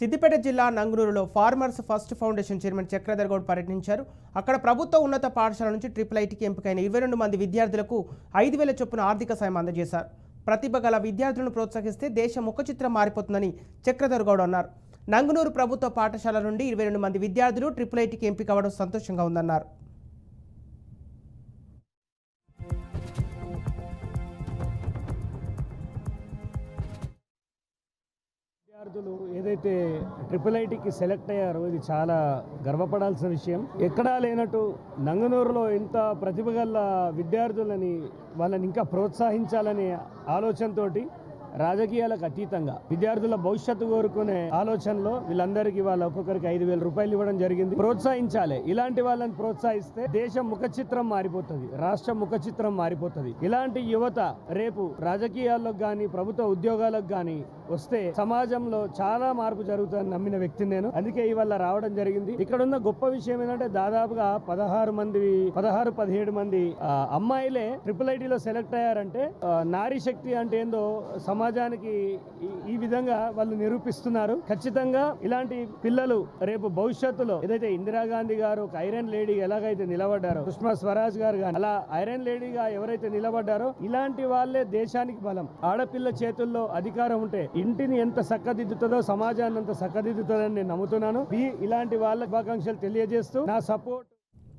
సిద్దిపేట జిల్లా నంగునూరులో farmers first foundation chairman Chakradhar Goud పర్యటించారు. అక్కడ ప్రభుత్వ ఉన్నత పాఠశాల నుంచి ట్రిపుల్ ఐటీకి ఎంపికైన ఇరవై రెండు మంది విద్యార్థులకు ఐదు వేల చొప్పున ఆర్థిక సాయం అందజేశారు. ప్రతిభ గల విద్యార్థులను ప్రోత్సహిస్తే దేశం ముఖ చిత్రం మారిపోతుందని చక్రధర్ గౌడ్ అన్నారు. నంగునూరు ప్రభుత్వ పాఠశాల నుండి ఇరవై రెండు మంది విద్యార్థులు ట్రిపుల్ ఐటీకి ఎంపిక అవ్వడం సంతోషంగా ఉందన్నారు. విద్యార్థులు ఏదైతే ట్రిపుల్ ఐటీకి సెలెక్ట్ అయ్యారో ఇది చాలా గర్వపడాల్సిన విషయం. ఎక్కడా లేనట్టు నంగనూరులో ఇంత ప్రతిభ గల విద్యార్థులని వాళ్ళని ఇంకా ప్రోత్సహించాలనే ఆలోచనతోటి రాజకీయాలకు అతీతంగా విద్యార్థుల భవిష్యత్తు కోరుకునే ఆలోచనలో వీళ్ళందరికీ వాళ్ళ ఒక్కొక్కరికి ఐదు వేల రూపాయలు ఇవ్వడం జరిగింది. ప్రోత్సహించాలి. ఇలాంటి వాళ్ళని ప్రోత్సహిస్తే దేశం ముఖ చిత్రం మారిపోతుంది. రాష్ట్ర ముఖ చిత్రం మారిపోతుంది. ఇలాంటి యువత రేపు రాజకీయాల్లోకి కానీ ప్రభుత్వ ఉద్యోగాలకు కానీ వస్తే సమాజంలో చాలా మార్పు జరుగుతుందని నమ్మిన వ్యక్తిని నేను. అందుకే ఇవాళ రావడం జరిగింది. ఇక్కడ ఉన్న గొప్ప విషయం ఏంటంటే దాదాపుగా పదహారు మంది పదహారు పదిహేడు మంది ఆ, అమ్మాయిలే ట్రిపుల్ ఐటీలో సెలెక్ట్ అయ్యారంటే నారీ శక్తి అంటే ఏందో సమాజానికి ఈ- విధంగా వాళ్ళు నిరూపిస్తున్నారు. ఖచ్చితంగా ఇలాంటి పిల్లలు రేపు భవిష్యత్తులో ఏదైతే ఇందిరాగాంధీ గారు ఒక ఐరన్ లేడీ ఎలాగైతే నిలబడ్డారో సుష్మా స్వరాజ్ గారు కానీ అలా ఐరన్ లేడీగా ఎవరైతే నిలబడ్డారో ఇలాంటి వాళ్ళే దేశానికి బలం. ఆడపిల్ల చేతుల్లో అధికారం ఉంటే ఇంటిని ఎంత చక్కదిద్దుతుందో సమాజాన్ని అంత చక్కదిద్దుతుందని నేను నమ్ముతున్నాను. ఈ ఇలాంటి వాళ్ళ శుభాకాంక్షలు తెలియజేస్తూ నా సపోర్ట్